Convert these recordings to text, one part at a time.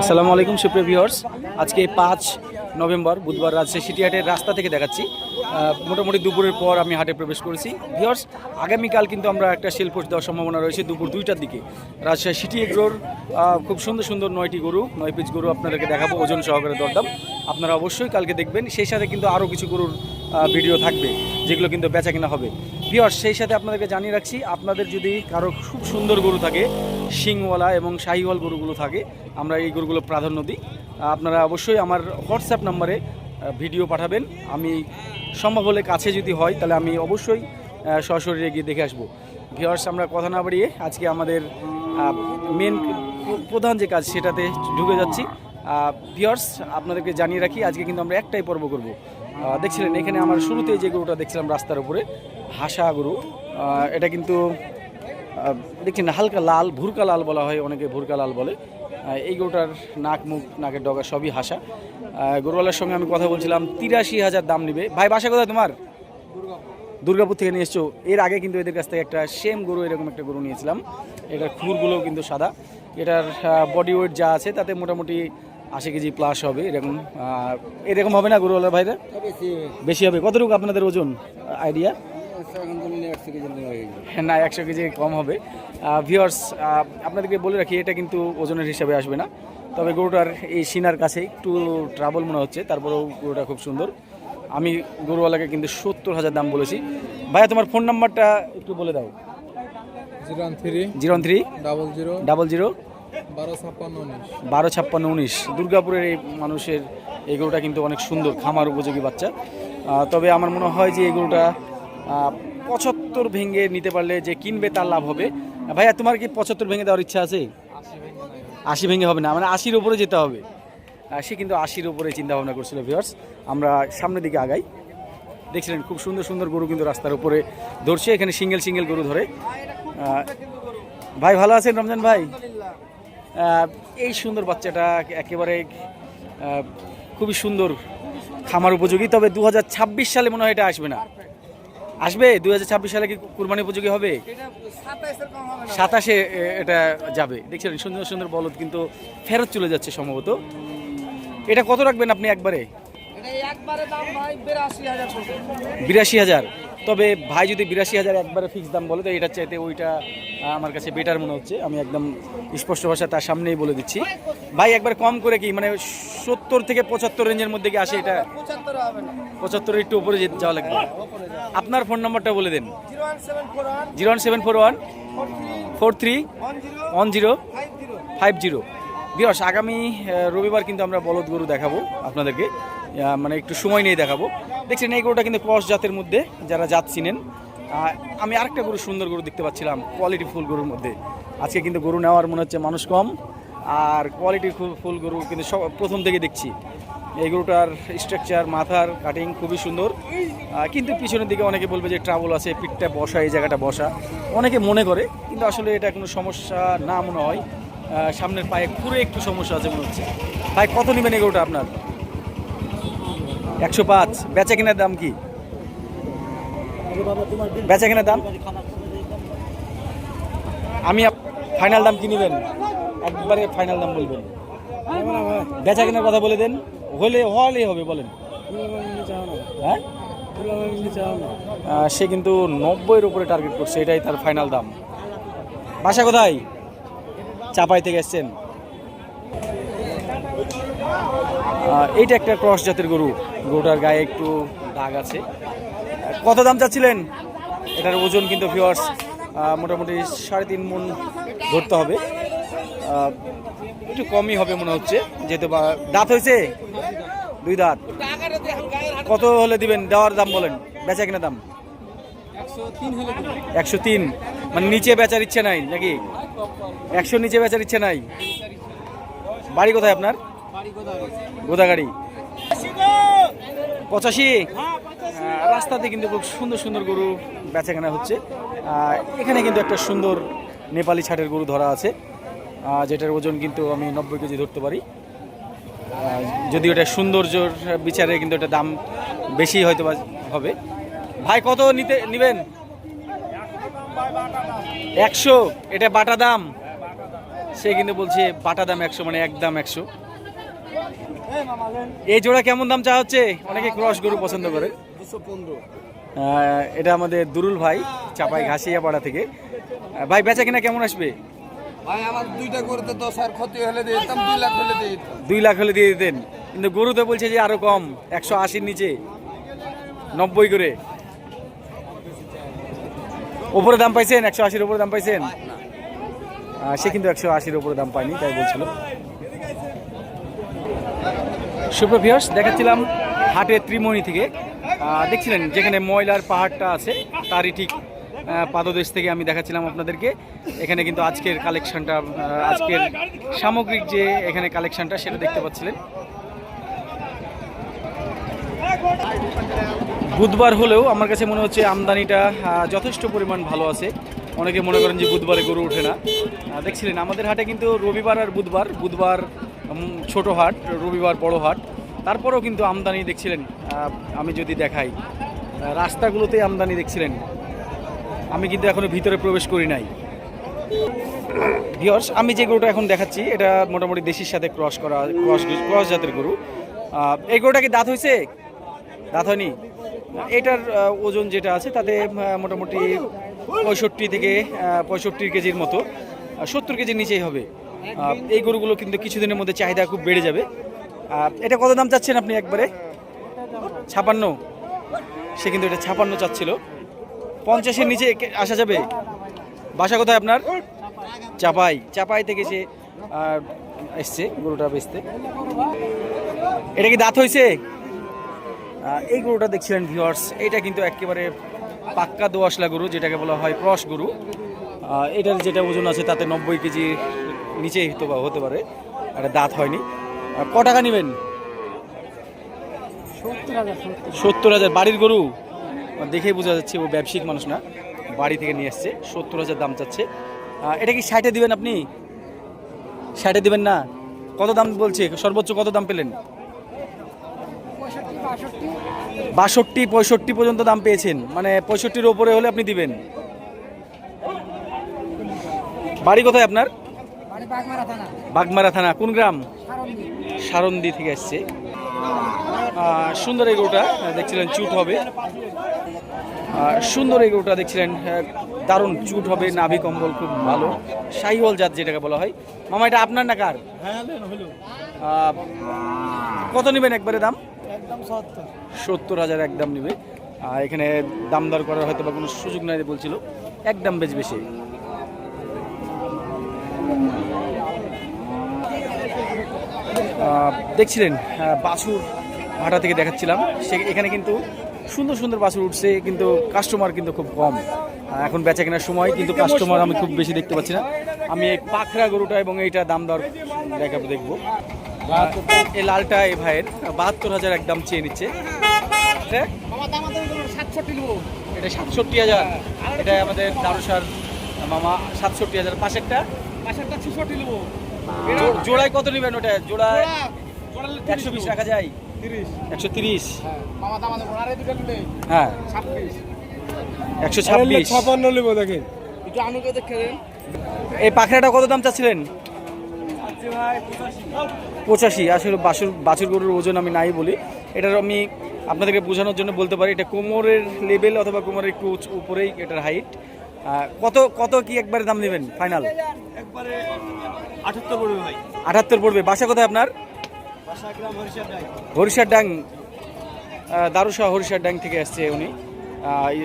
আসসালামু আলাইকুম, সুপ্রিয় ভিউয়ার্স। আজকে পাঁচ নভেম্বর, বুধবার রাজশাহী সিটি হাটের রাস্তা থেকে দেখাচ্ছি। মোটামুটি দুপুরের পর আমি হাটে প্রবেশ করেছি। ভিউয়ার্স, আগামীকাল কিন্তু আমরা একটা পোস্ট দেওয়ার সম্ভাবনা রয়েছে দুপুর দুইটার দিকে। রাজশাহী সিটি এগ্রোর খুব সুন্দর সুন্দর নয়টি গরু, নয় পিস গরু আপনাদেরকে দেখাবো, ওজন সহকারে দরদাম। আপনারা অবশ্যই কালকে দেখবেন। সেই সাথে কিন্তু আরও কিছু গরুর ভিডিও থাকবে, যেগুলো কিন্তু বেচা কিনা হবে। ভিউয়ার্স, সেই সাথে আপনাদেরকে জানিয়ে রাখছি, আপনাদের যদি কারও খুব সুন্দর গরু থাকে, শিংওয়ালা এবং শাহিওয়াল গরুগুলো থাকে, আমরা এই গরুগুলো প্রাধান্য দিই। আপনারা অবশ্যই আমার হোয়াটসঅ্যাপ নাম্বারে ভিডিও পাঠাবেন। আমি সম্ভব হলে কাছে যদি হয়, তাহলে আমি অবশ্যই সশরীরে গিয়ে দেখে আসব। ভিওয়ার্স আমরা কথা না বাড়িয়ে আজকে আমাদের মেন প্রধান যে কাজ, সেটাতে ঢুকে যাচ্ছি। ভিওয়ার্স আপনাদেরকে জানিয়ে রাখি, আজকে কিন্তু আমরা একটাই পর্ব করব। দেখছিলেন, এখানে আমার শুরুতে যে গরুটা দেখছিলাম রাস্তার উপরে, হাসা গরু এটা কিন্তু দেখছেন, হালকা লাল, ভুরকা লাল বলা হয়, অনেকে ভুরকা লাল বলে। এই গরুটার নাক, মুখ, নাকের ডগা সবই হাসা। গরুওয়ালার সঙ্গে আমি কথা বলছিলাম, তিরাশি হাজার দাম নিবে। ভাই, বাসা কোথায় তোমার? দুর্গাপুর থেকে নিয়ে এসছো এর আগে কিন্তু এদের কাছ থেকে একটা সেম গরু, এরকম একটা গরু নিয়েছিলাম। এটার খুরগুলো কিন্তু সাদা। এটার বডি ওয়েট যা আছে, তাতে মোটামুটি আশি কেজি প্লাস হবে এরকম এরকম হবে না গরুওয়ালার ভাইরা? বেশি হবে। কতটুকু আপনাদের ওজন আইডিয়া না একশো কেজি কম হবে। ভিওর্স আপনাদেরকে বলে রাখি এটা কিন্তু ওজনের হিসাবে আসবে না। তবে গরুটার এই সিনার কাছে একটু ট্রাবল মনে হচ্ছে তারপরেও গরুটা খুব সুন্দর। আমি গরুওয়ালাকে কিন্তু সত্তর হাজার দাম বলেছি। ভাইয়া তোমার ফোন নাম্বারটা একটু বলে দাও। Zero three zero three double zero double zero বারো ছাপ্পান্ন, উনিশ। দুর্গাপুরের এই মানুষের এই গরুটা কিন্তু অনেক সুন্দর, খামার উপযোগী বাচ্চা। তবে আমার মনে হয় যে এই গরুটা পঁচাত্তর ভেঙে নিতে পারলে যে কিনবে তার লাভ হবে। ভাইয়া, তোমার কি পঁচাত্তর ভেঙে দেওয়ার ইচ্ছা আছে? আশি ভেঙে হবে না মানে আশির উপরে যেতে হবে। সে কিন্তু আশির উপরে চিন্তা ভাবনা করছিল ভিউয়ার্স আমরা সামনের দিকে আগাই। দেখছিলেন, খুব সুন্দর সুন্দর গরু কিন্তু রাস্তার উপরে ধরছে, এখানে সিঙ্গেল সিঙ্গেল গরু ধরে। ভাই, ভালো আছেন রমজান ভাই? এই সুন্দর বাচ্চাটা একেবারে খুবই সুন্দর খামার উপযোগী তবে দু হাজার ছাব্বিশ সালে মনে হয় এটা আসবে না। আসবে? দু হাজার ছাব্বিশ সালে কি কুরবানি উপযোগী হবে? সাতাশে এটা যাবে। দেখছেন সুন্দর সুন্দর বলদ কিন্তু ফেরত চলে যাচ্ছে সম্ভবত। এটা কত রাখবেন আপনি একবারে? বিরাশি হাজার। তবে ভাই যদি বিরাশি হাজার একবারে ফিক্স দাম বলে তো এটার চাইতে ওইটা আমার কাছে বেটার মনে হচ্ছে। আমি একদম স্পষ্ট ভাষা তার সামনেই বলে দিচ্ছি। ভাই একবার কম করে কি মানে সত্তর থেকে পঁচাত্তর রেঞ্জের মধ্যে কি আসে এটা? পঁচাত্তর একটু উপরে যেতে যাওয়া লাগবে। আপনার ফোন নম্বরটা বলে দেন। Zero one seven four one four three one zero five zero. বিরস আগামী রবিবার কিন্তু আমরা বলদ গরু দেখাবো আপনাদেরকে। মানে একটু সময় নিয়ে দেখাবো। দেখছেন, এই গরুটা কিন্তু ক্রস জাতের মধ্যে যারা জাত চিনেন আমি আরেকটা গরু, সুন্দর গরু দেখতে পাচ্ছিলাম কোয়ালিটি ফুল গরুর মধ্যে। আজকে কিন্তু গরু নেওয়ার মনে হচ্ছে মানুষ কম, আর কোয়ালিটি ফুল গরু কিন্তু সব প্রথম থেকে দেখছি। এই গরুটার স্ট্রাকচার মাথার কাটিং খুবই সুন্দর। কিন্তু পিছনের দিকে অনেকে বলবে যে ট্রাবল আছে, পিঠটা বসা, এই জায়গাটা বসা। অনেকে মনে করে, কিন্তু আসলে এটা কোনো সমস্যা না মনে হয়। সামনের পায়ে পুরো একটু সমস্যা আছে মনে হচ্ছে। ভাই, কত নেবেন এই গরুটা আপনার? একশো পাঁচ। বেচা কেনার দাম কি? বেচা কেনার দাম? আমি ফাইনাল দাম কি নেবেন? একবারে ফাইনাল দাম বলবেন। বেচা কেনার কথা বলে দেন। হলে হলেই হবে, বলেন। হ্যাঁ? সে কিন্তু নব্বইয়ের উপরে টার্গেট করছে, এটাই তার ফাইনাল দাম। বাসা কোথায়? চাপাই থেকে এসছেন এইটা একটা ক্রস জাতের গরু। গরুটার গায়ে একটু দাগ আছে। কত দাম চাচ্ছিলেন? এটার ওজন কিন্তু ভিওয়ার্স মোটামুটি সাড়ে তিন মন ধরতে হবে। একটু কমই হবে মনে হচ্ছে, যেহেতু দাঁত হয়েছে? দুই দাঁত। কত হলে দিবেন? দেওয়ার দাম বলেন। বেচা কিনা দাম? একশো তিন। মানে নিচে বেচার ইচ্ছে নাই নাকি? একশো নিচে বেচার ইচ্ছে নাই। বাড়ি কোথায় আপনার? গোদাগাড়ি। পঁচাশি? রাস্তাতে কিন্তু খুব সুন্দর সুন্দর গরু বেচা কেনা হচ্ছে এখানে কিন্তু একটা সুন্দর নেপালি ছাটের গরু ধরা আছে। যেটার ওজন কিন্তু আমি নব্বই কেজি ধরতে পারি। আহ, যদিও এটা সৌন্দর্যর বিচারে কিন্তু এটা দাম বেশি হয়তো হবে। ভাই কত নিতে নিবেন? একশো। এটা বাটা দাম। সে কিন্তু বলছে বাটা দাম একশো মানে একদম একশো। এই জোড়া কেমন দাম চা হচ্ছে? অনেকে ক্রস গরু পছন্দ করে। এটা আমাদের দুরুল ভাই চাপাই ঘাসিয়া পাড়া থেকে ভাই বেচা কিনা কেমন আসবে? ভাই আমার দুইটা করতে দশ আর ক্ষতি হলে দিয়ে দিতাম দুই লাখ হলে দিয়ে দিতাম। দুই লাখ হলে দিয়ে দিতেন। কিন্তু গরু তো বলছে যে আরও কম একশো আশির নিচে নব্বই করে। ওপরে দাম পাইছেন? একশো আশির উপরে দাম পাইছেন? সে কিন্তু একশো আশির উপরে দাম পায়নি তাই বলছিল। সুপ্রভিয়াস দেখাচ্ছিলাম হাটের ত্রিমণি থেকে। দেখছিলেন যেখানে ময়লার পাহাড়টা আছে, তারই ঠিক পাদদেশ থেকে আমি দেখাচ্ছিলাম আপনাদেরকে। এখানে কিন্তু আজকের কালেকশনটা আজকের সামগ্রিক যে এখানে কালেকশনটা সেটা দেখতে পাচ্ছিলেন। বুধবার হলেও আমার কাছে মনে হচ্ছে আমদানিটা যথেষ্ট পরিমাণ ভালো আছে। অনেকে মনে করেন যে বুধবারে গরু ওঠে না। দেখছিলেন, আমাদের হাটে কিন্তু রবিবার আর বুধবার বুধবার ছোট হাট, রবিবার বড় হাট। তারপরেও কিন্তু আমদানি দেখছিলেন আমি যদি দেখাই, রাস্তাগুলোতেই আমদানি দেখছিলেন। আমি কিন্তু এখনও ভিতরে প্রবেশ করি নাই। ভিওর্স আমি যে গরুটা এখন দেখাচ্ছি, এটা মোটামুটি দেশির সাথে ক্রস করা, ক্রস ক্রস জাতের গরু। এই গরুটা কি দাঁত হয়েছে? দাঁত হয়নি? এটার ওজন যেটা আছে, তাতে মোটামুটি পঁয়ষট্টি থেকে পঁয়ষট্টি কেজির মতো সত্তর কেজির নিচেই হবে। এই গরুগুলো কিন্তু কিছুদিনের মধ্যে চাহিদা খুব বেড়ে যাবে। আহ, এটা কত দাম চাচ্ছেন আপনি একবারে? ছাপান্ন। সে কিন্তু এটা ছাপান্ন চাচ্ছিল। পঞ্চাশের নিচে আসা যাবে? বাসা কোথায় আপনার? চাপাই। চাপাই থেকে সে এসছে গরুটা বেচতে। এটা কি দাঁত হয়েছে? এই গরুটা দেখছিলেন ভিউয়ার্স এটা কিন্তু একেবারে পাক্কা দোয়াশলা গরু যেটাকে বলা হয় ক্রস গরু। এটার যেটা ওজন আছে তাতে নব্বই কেজি নিচেই হতে হতে পারে। একটা দাঁত হয়নি। ক টাকা নেবেন? সত্তর হাজার বাড়ির গরু? দেখেই বোঝা যাচ্ছে ও ব্যবসায়িক মানুষ না। বাড়ি থেকে নিয়ে আসছে। সত্তর হাজার দাম চাচ্ছে। এটা কি ষাটে দিবেন আপনি? ষাটে দিবেন না। কত দাম বলছে? সর্বোচ্চ কত দাম পেলেন? বাষট্টি পঁয়ষট্টি পর্যন্ত দাম পেয়েছেন। মানে পঁয়ষট্টির ওপরে হলে আপনি দিবেন। বাড়ি কোথায় আপনার? বাগমারা থানা। কোন গ্রাম? সারন্দি। থেকে আসছে। সুন্দর এই গরুটা দেখছিলেন চুট হবে। সুন্দর এই গরুটা দেখছিলেন দারুণ চুট হবে নাভি কম্বল খুব ভালো। শাহিওয়াল জাত যেটাকে বলা হয়। মামা এটা আপনার না কার? আহ, কত নেবেন একবারে দাম? সত্তর। হাজার একদম নেবে। এখানে দাম দর করার হয়তো বা কোনো সুযোগ নাই বলছিল। একদম বেশ বেশি। দেখছিলেন বাছুর ভাটা থেকে দেখাচ্ছিলাম। সে এখানে কিন্তু সুন্দর সুন্দর বাছুর উঠছে, কিন্তু কাস্টমার কিন্তু খুব কম। এখন বেচা কেনার সময়, কিন্তু কাস্টমার আমি খুব বেশি দেখতে পাচ্ছি না। আমি এই পাখরা গরুটা এবং এইটা দাম দর দেখাবো, দেখব। এই লালটা এই ভাইয়ের, বাহাত্তর হাজার একদম চেয়ে নিচ্ছে? এটা সাতষট্টি হাজার। এটা আমাদের দারুসার মামা, সাতষট্টি হাজার পাশেরটা। জো- জোড়ায় কত নেবেন ওটা? জোড়ায় একশো বিশ রাখা যায়? একশো তিরিশ। হ্যাঁ একশো ছাব্বিশ। ছাপান্ন নেব দেখেন। এই পাখরাটা কত দাম চাচ্ছিলেন? পঁচাশি। আসলে বাছুর বাছুর গরুর ওজন আমি নাই বলি। এটার আমি আপনাদেরকে বোঝানোর জন্য বলতে পারি এটা কোমরের লেভেল অথবা কোমরের একটু উপরেই এটার হাইট কত কত কি একবারে দাম নেবেন ফাইনাল আঠাত্তর পড়বে ভাই। আটাত্তর পড়বে। বাসা কোথায় আপনার? হরিষার ডাং। দারুশাহ হরিষার ডাং থেকে আসছে উনি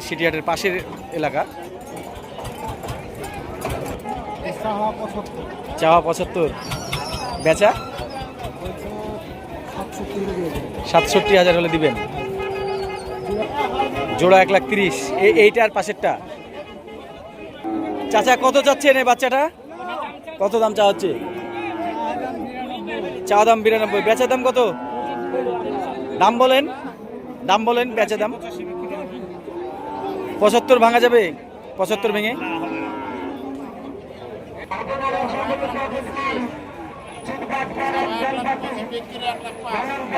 সিটিহাটের পাশের এলাকা। চাওয়া পঁচাত্তর। বেচা সাতষট্টি হাজার হলে দিবেন। জোড়া এক লাখ তিরিশ। এই এইটার পাশেরটা? চাচা, কত চাচ্ছেন এই বাচ্চাটা? কত দাম চা হচ্ছে? চা দাম বিরানব্বই। বেচা দাম কত? দাম বলেন। দাম বলেন, বেচা দাম। পঁচাত্তর ভাঙা যাবে? পঁচাত্তর ভেঙে?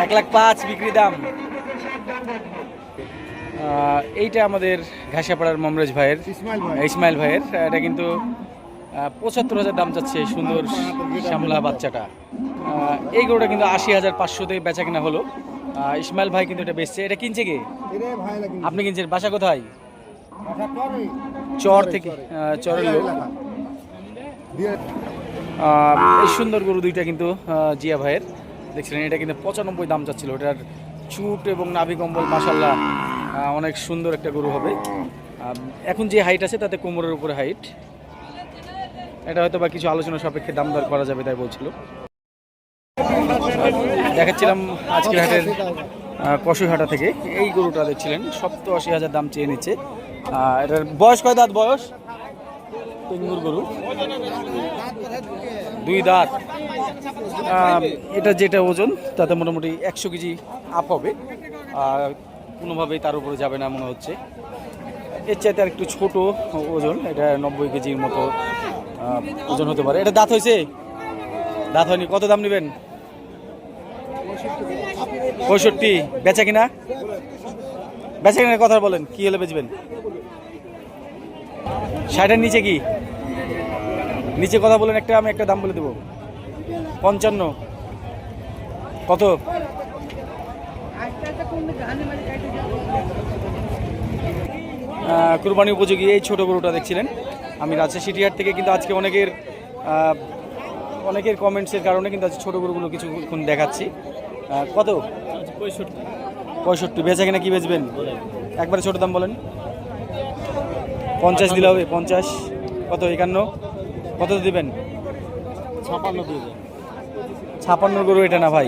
এক লাখ পাঁচ বিক্রি দাম। এইটা আমাদের ঘাসাপাড়ার মমরেজ ভাইয়ের ইসমাইল ভাইয়ের। এটা কিন্তু পঁচাত্তর হাজার দাম চাচ্ছে সুন্দর শ্যামলা বাচ্চাটা। এই গরুটা কিন্তু আশি হাজার পাঁচশোতে বেচা কিনা হলো। ইসমাইল ভাই কিন্তু এটা বেচছে। এটা কিনছে কে? আপনি কিনছেন? বাসা কোথায়? চর। থেকে চরের লোক। এই সুন্দর গরু দুইটা কিন্তু জিয়া ভাইয়ের। দেখছিলেন এটা কিন্তু পঁচানব্বই দাম চাচ্ছিল। ওটার চুট এবং নাভি কম্বল মাসাল্লাহ অনেক সুন্দর একটা গরু হবে। এখন যে হাইট আছে তাতে কোমরের উপরে হাইট এটা হয়তো বা কিছু আলোচনা সাপেক্ষে দাম দর করা যাবে তাই বলছিল। দেখাচ্ছিলাম আজকের হাটের কসুইহাটা থেকে। এই গরুটা দেখছিলেন, সপ্ত আশি হাজার দাম চেয়ে নিচ্ছে। এটার বয়স কয় দাঁত বয়স? টেঙ্গুর গরু। দুই দাঁত। এটা যেটা ওজন, তাতে মোটামুটি একশো কেজি আপ হবে। আর কোনোভাবেই তার উপরে যাবে না মনে হচ্ছে। এর চাইতে আর একটু ছোট ওজন, এটা নব্বই কেজির মতো ওজন হতে পারে। এটা দাঁত হয়েছে? দাঁত হয়নি। কত দাম নেবেন? পঁয়ষট্টি। বেচা কিনা? বেচা কিনার কথা বলেন, কি হলে বেচবেন? ষাটের নিচে কি? নিচে কথা বলেন, একটা আমি একটা দাম বলে দেবো। পঞ্চান্ন। কত? কুরবানি উপযোগী এই ছোট গরুটা দেখছিলেন। আমি রাজশাহী সিটিহাট থেকে কিন্তু আজকে অনেকের অনেকের কমেন্টসের কারণে কিন্তু আজকে ছোট গরুগুলো কিছুক্ষণ দেখাচ্ছি। কত? পঁয়ষট্টি পঁয়ষট্টি। বেচা কিনা কি বেচবেন? একবারে ছোট দাম বলেন। পঞ্চাশ দিলে হবে পঞ্চাশ। কত? একান্ন। কত দেবেন? ছাপান্ন দিয়ে দেন। ছাপান্ন গরু এটা না ভাই?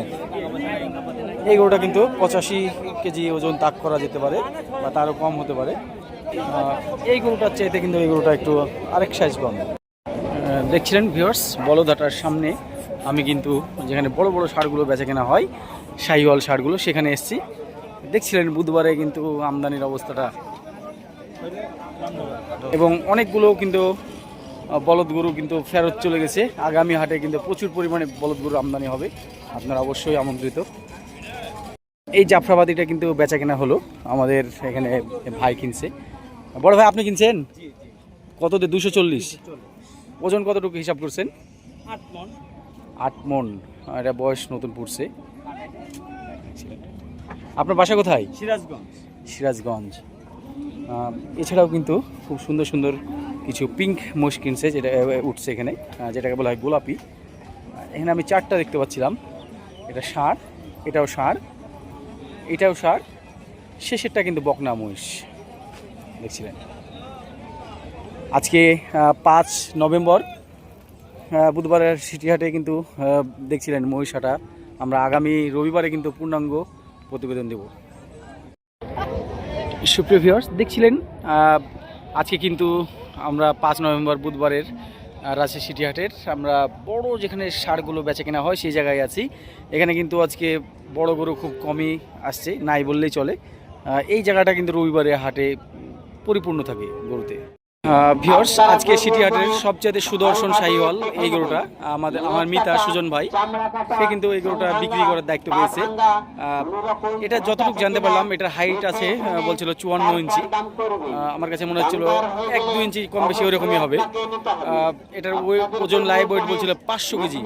এই গরুটা কিন্তু পঁচাশি কেজি ওজন তাক করা যেতে পারে বা তারও কম হতে পারে। এই গরুটার চাইতে কিন্তু এই গরুটা একটু আরেক সাইজ কম। দেখছিলেন ভিউয়ার্স বলদাটার সামনে আমি কিন্তু যেখানে বড় বড় সারগুলো বেচা কেনা হয় শাহিওয়াল সারগুলো, সেখানে এসেছি। দেখছিলেন বুধবারে কিন্তু আমদানির অবস্থাটা। এবং অনেকগুলো কিন্তু বলদ গরু কিন্তু ফেরত চলে গেছে। আগামী হাটে কিন্তু প্রচুর পরিমাণে বলদ গরু আমদানি হবে। আপনারা অবশ্যই আমন্ত্রিত। এই জাফরাবাদিটা কিন্তু বেচা কেনা হলো আমাদের এখানে ভাই কিনছে। বড় ভাই আপনি কিনছেন? কত দিয়ে? দুশো চল্লিশ। ওজন কতটুকু হিসাব করছেন? আট মন। এটা বয়স নতুন পড়ছে। আপনার বাসা কোথায়? সিরাজগঞ্জ। সিরাজগঞ্জ। এছাড়াও কিন্তু খুব সুন্দর সুন্দর কিছু পিঙ্ক মোষ কিনছে যেটা উঠছে এখানে। যেটাকে বলা হয় গোলাপি। এখানে আমি চারটা দেখতে পাচ্ছিলাম। এটা ষাঁড় এটাও ষাঁড় এটাও সার। শেষেরটা কিন্তু বকনা মহিষ। দেখছিলেন? আজকে পাঁচ নভেম্বর বুধবারের সিটিহাটে কিন্তু দেখছিলেন মহিষাটা আমরা আগামী রবিবারে কিন্তু পূর্ণাঙ্গ প্রতিবেদন দেব। সুপ্রিয় ভিউয়ার্স দেখছিলেন আজকে কিন্তু আমরা পাঁচ নভেম্বর, বুধবারের রাজশাহী সিটি হাটের আমরা বড় যেখানে সারগুলো বেচে কেনা হয় সেই জায়গায় আছি। এখানে কিন্তু আজকে বড় গরু খুব কমই আসছে, নাই বললেই চলে। এই জায়গাটা কিন্তু রবিবারে হাটে পরিপূর্ণ থাকে গরুতে। ভিউয়ার্স আজকে সিটি হাটের সবচেয়ে সুদর্শন শাহিওয়াল এই গরুটা, আমাদের আমার মিতা সুজন ভাই, সে কিন্তু এই গরুটা বিক্রি করার দায়িত্ব পেয়েছে। এটা যতটুকু জানতে পারলাম, এটার হাইট আছে বলছিল চুয়ান্ন ইঞ্চি। আমার কাছে মনে হচ্ছিল এক দু ইঞ্চি কম বেশি ওরকমই হবে। এটার ওজন লাইভ ওয়েট বলছিল পাঁচশো কেজি।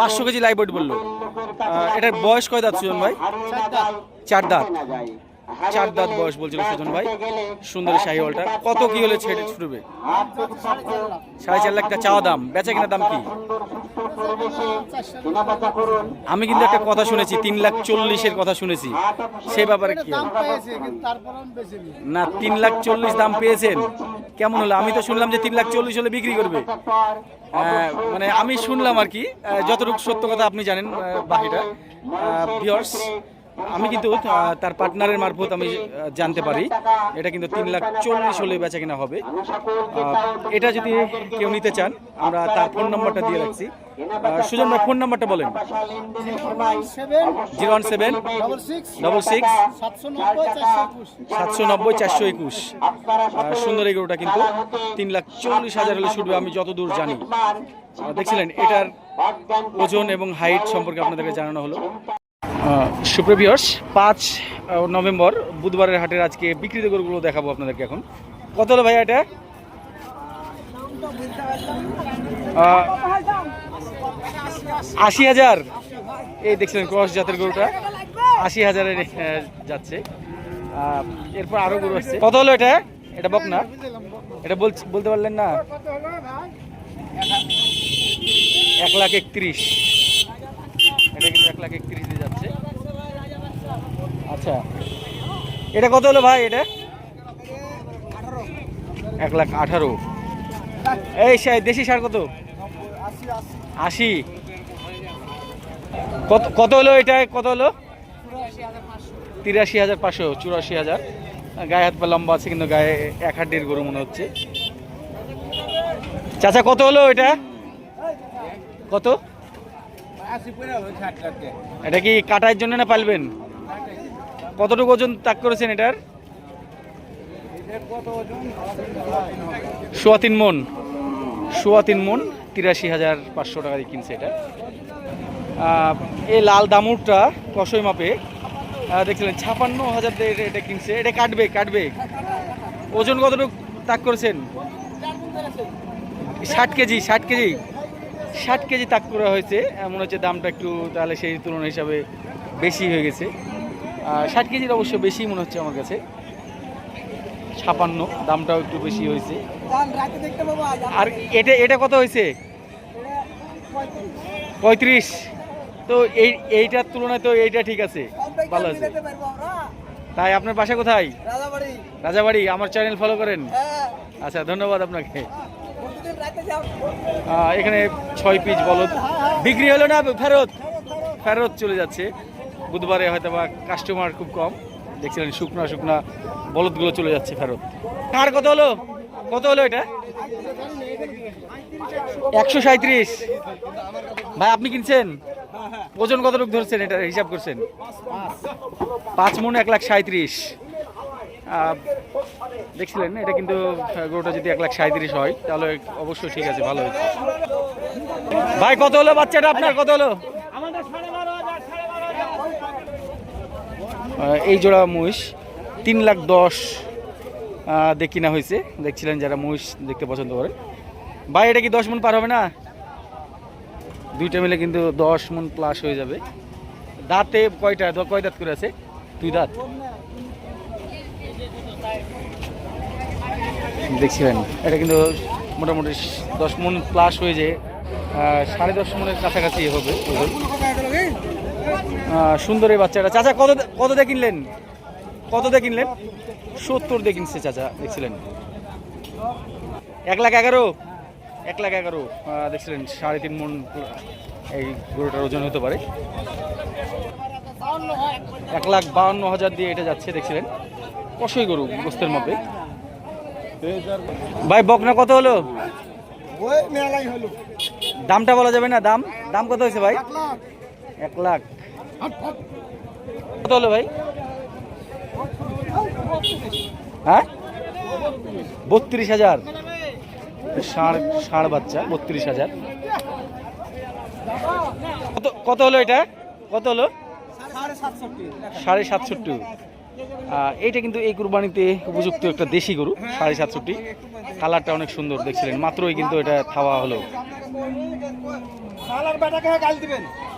পাঁচশো কেজি লাইভ ওয়েট বলল। এটার বয়স কয় দাঁত সুজন ভাই? চার দাঁত। চার দাঁত বয়স বলছিল সুজন ভাই। সুন্দর শাহিওয়ালটা কত কি হলে ছেড়ে ছুটবে? সাড়ে চার লাখ। টাকা চাওয়া দাম। বেচা কিনা দাম কি? আমি কিন্তু একটা কথা শুনেছি তিন লাখ চল্লিশের কথা শুনেছি। সে ব্যাপারে কি? না তিন লাখ চল্লিশ দাম পেয়েছেন। কেমন হলো? আমি তো শুনলাম যে তিন লাখ চল্লিশ হলে বিক্রি করবে। মানে আমি শুনলাম আর কি যতটুকু সত্য কথা আপনি জানেন বাকিটা। ভিওর্স আমি কিন্তু তার পার্টনারের মারফত আমি জানতে পারি। এটা কিন্তু তিন লাখ চল্লিশ হলে বেচা কিনা হবে। এটা যদি কেউ নিতে চান, আমরা তার ফোন নাম্বারটা দিয়ে রাখছি। সুজন ভাই ফোন নাম্বারটা বলেন। Zero one seven double six সাতশো নব্বই, চারশো একুশ। সুন্দর এই গরুটা কিন্তু তিন লাখ চল্লিশ হাজার হলে ছুটবে, আমি যতদূর জানি। দেখছিলেন, এটার ওজন এবং হাইট সম্পর্কে আপনাদেরকে জানানো হলো। সুপ্রভিয়ার্স পাঁচ নভেম্বর, বুধবারের হাটের আজকে বিক্রিত গরুগুলো দেখাবো আপনাদেরকে এখন। কত হলো ভাই এটা? আশি হাজার। এই দেখছিলেন ক্রস জাতের গরুটা। আশি হাজারে যাচ্ছে। এরপর আরও গরু আসছে কত হলো এটা? এটা বক না এটা বলতে পারলেন না? এক লাখ একত্রিশ। এটা কিন্তু এক লাখ একত্রিশ আচ্ছা। এটা কত হলো ভাই এটা? এক লাখ আঠারো। এই দেশি সার কত? আশি। কত কত হলো এটা? কত হলো? তিরাশি হাজার পাঁচশো চুরাশি হাজার। গায়ে হাত পা লম্বা আছে কিন্তু গায়ে এক হাড্ডির গরু মনে হচ্ছে। চাচা কত হলো এটা? কত? এটা কি কাটার জন্য না পালবেন? কতটুকু ওজন তাক করেছেন এটার? সোয়া তিন মন। সোয়া তিন মন তিরাশি হাজার পাঁচশো টাকা দিয়ে কিনছে এটা। এই লাল দামুরটা কষই মাপে। দেখছিলেন ছাপান্ন হাজার দিয়ে এটা- কিনছে। এটা কাটবে কাটবে। ওজন কতটুকু তাক করেছেন? ষাট কেজি ষাট কেজি। ষাট কেজি তাক করা হয়েছে। আহ, মনে হচ্ছে দামটা একটু তাহলে সেই তুলনা হিসাবে বেশি হয়ে গেছে। ষাট কেজির অবশ্য বেশি মনে হচ্ছে আমার কাছে। ছাপান্ন দামটাও একটু বেশি হয়েছে। আর এটা এটা কত হয়েছে? পঁয়ত্রিশ। তো এই এইটার তুলনায় তো এইটা ঠিক আছে। ভালো আছে। তাই আপনার বাসা কোথায়? রাজাবাড়ি। আমার চ্যানেল ফলো করেন? আচ্ছা ধন্যবাদ আপনাকে। এখানে ছয় পিস বলদ। বিক্রি হলো না ফেরত? ফেরত চলে যাচ্ছে। বুধবারে হয়তো বা কাস্টমার খুব কম। দেখছিলেন শুকনা শুকনা বলদগুলো চলে যাচ্ছে ফেরত। কার কত হলো? কত হলো এটা? একশো সাঁত্রিশ ভাই, আপনি কিনছেন? ওজন কত কতটুকু ধরছেন এটা হিসাব করছেন? পাঁচ মন এক লাখ সাঁত্রিশ দেখছিলেন এটা কিন্তু গরুটা যদি এক লাখ সাঁত্রিশ হয়, তাহলে অবশ্যই ঠিক আছে, ভালো হয়েছে। ভাই, কত হলো বাচ্চাটা আপনার? কত হলো? এই জোড়া মহিষ তিন লাখ দশ দিয়ে কিনা হয়েছে। দেখছিলেন যারা মহিষ দেখতে পছন্দ করে ভাই, এটা কি দশ মন পার হবে না? দুইটা মিলে কিন্তু দশ মন প্লাস হয়ে যাবে। দাঁতে কয়টা কয় দাঁত করে আছে? দুই দাঁত। দেখছিলেন, এটা কিন্তু মোটামুটি দশ মন প্লাস হয়ে যায় সাড়ে দশ মনের কাছাকাছি হবে। সুন্দর এই বাচ্চাটা। চাচা কত কত দিয়ে কিনলেন? কত দিয়ে কিনলেন? সত্তর দিয়ে কিনছে চাচা দেখছিলেন। এক লাখ এগারো? এক লাখ এগারো। দেখছিলেন সাড়ে তিন মন এই গরুটার ওজন হতে পারে। এক লাখ বাউন্ন হাজার দিয়ে এটা যাচ্ছে দেখছিলেন। কষই গরু গোস্তের মাপে ভাই বকনা কত হলো? দামটা বলা যাবে না দাম? দাম কত হয়েছে ভাই? এক লাখ। কত হলো ভাই? হ্যাঁ? বত্রিশ হাজার। ষাঁড় ষাঁড় বাচ্চা, বত্রিশ হাজার। কত কত হলো এটা? কত হলো? সাড়ে সাতষট্টি। এইটা কিন্তু এই কুরবানিতে উপযুক্ত একটা দেশি গরু, সাড়ে সাতষট্টি। কালারটা অনেক সুন্দর দেখছিলেন, মাত্রই কিন্তু এটা খাওয়া হলো।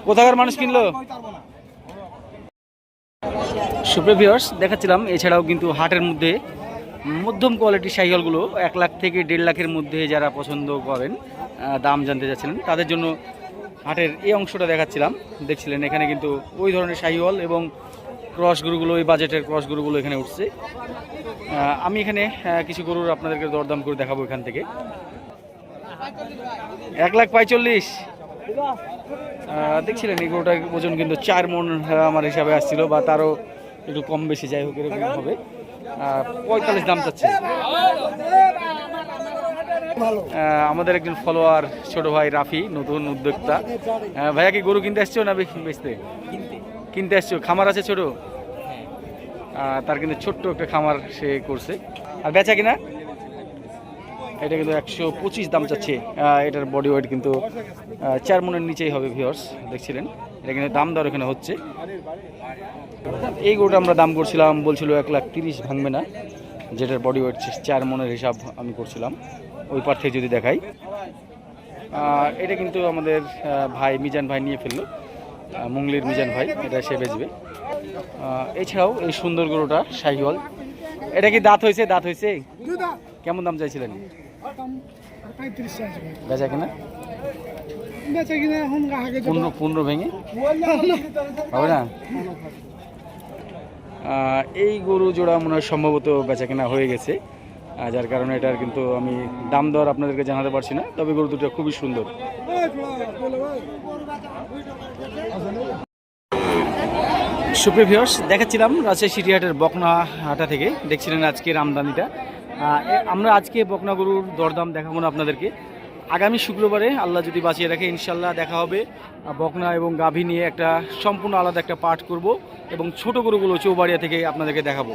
কোথাকার মানুষ কিনলো? সুপ্রিয় ভিউয়ার্স দেখাচ্ছিলাম এছাড়াও কিন্তু হাটের মধ্যে মধ্যম কোয়ালিটির সাইকেলগুলো এক লাখ থেকে দেড় লাখের মধ্যে যারা পছন্দ করেন দাম জানতে চাচ্ছিলেন তাদের জন্য হাটের এই অংশটা দেখাচ্ছিলাম। দেখছিলেন এখানে কিন্তু ওই ধরনের শাহিওয়াল এবং ক্রস গরুগুলো ওই বাজেটের ক্রস গরুগুলো এখানে উঠছে। আমি এখানে কিছু গরুর আপনাদেরকে দরদাম করে দেখাবো এখান থেকে। এক লাখ পঁয়তাল্লিশ। আহ, দেখছিলেন এই গরুটার ওজন কিন্তু চার মন আমার হিসাবে আসছিল বা তারও একটু কম বেশি যাই হোক এরকম হবে। পঁয়তাল্লিশ দাম চাচ্ছে। আমাদের একজন ফলোয়ার ছোট ভাই রাফি নতুন উদ্যোক্তা। ভাইয়া কি গরু কিনতে আসছো না বেচ- বেচতে? কিনতে আসছো খামার আছে ছোট? তার কিন্তু ছোট্ট একটা খামার সে করছে। আর বেচা কিনা? এটা কিন্তু একশো পঁচিশ দাম চাচ্ছে। এটার বডি ওয়েট কিন্তু চার মনের নিচেই হবে ভিওর্স দেখছিলেন? এটা কিন্তু দাম দর এখানে হচ্ছে। এই গরুটা আমরা দাম করছিলাম বলছিল এক লাখ তিরিশ ভাঙবে না। যেটার বডি ওয়েট চার মনের হিসাব আমি করছিলাম। ওই পার থেকে যদি দেখাই। এটা কিন্তু আমাদের ভাই মিজান ভাই নিয়ে ফেলল। মুঙ্গলির মিজান ভাই এটা সে বেচবে। এছাড়াও এই সুন্দর গরুটা শাহিওয়াল। এটা কি দাঁত হয়েছে? দাঁত হয়েছে? কেমন দাম চাইছিলেন? বেচা কিনা? বেঁচে কিনা এখন আগে পনেরো পনেরো ভেঙে? হবে না? এই গরু জোড়া মনে হয় সম্ভবত বেচা কেনা হয়ে গেছে। যার কারণে এটার কিন্তু আমি দাম দর আপনাদেরকে জানাতে পারছি না তবে গরু দুটো খুবই সুন্দর। সুপ্রিয় ভিউয়ার্স দেখাচ্ছিলাম রাজশাহী সিটিহাটের বকনা হাটা থেকে। দেখছিলেন আজকের আমদানিটা। আমরা আজকে বকনা গরুর দরদাম দেখাবো না আপনাদেরকে। আগামী শুক্রবারে আল্লাহ যদি বাঁচিয়ে রাখে, ইনশাল্লাহ দেখা হবে। বকনা এবং গাভী নিয়ে একটা সম্পূর্ণ আলাদা একটা পাঠ করব এবং ছোট গরুগুলো চৌবাড়িয়া থেকে আপনাদেরকে দেখাবো।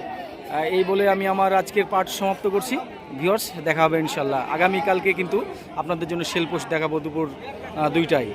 এই বলে আমি আমার আজকের পাঠ সমাপ্ত করছি। ভিউয়ার্স, দেখা হবে ইনশাল্লাহ। আগামীকালকে কিন্তু আপনাদের জন্য সেল পোস্ট দেখাবো দুপুর দুইটায়।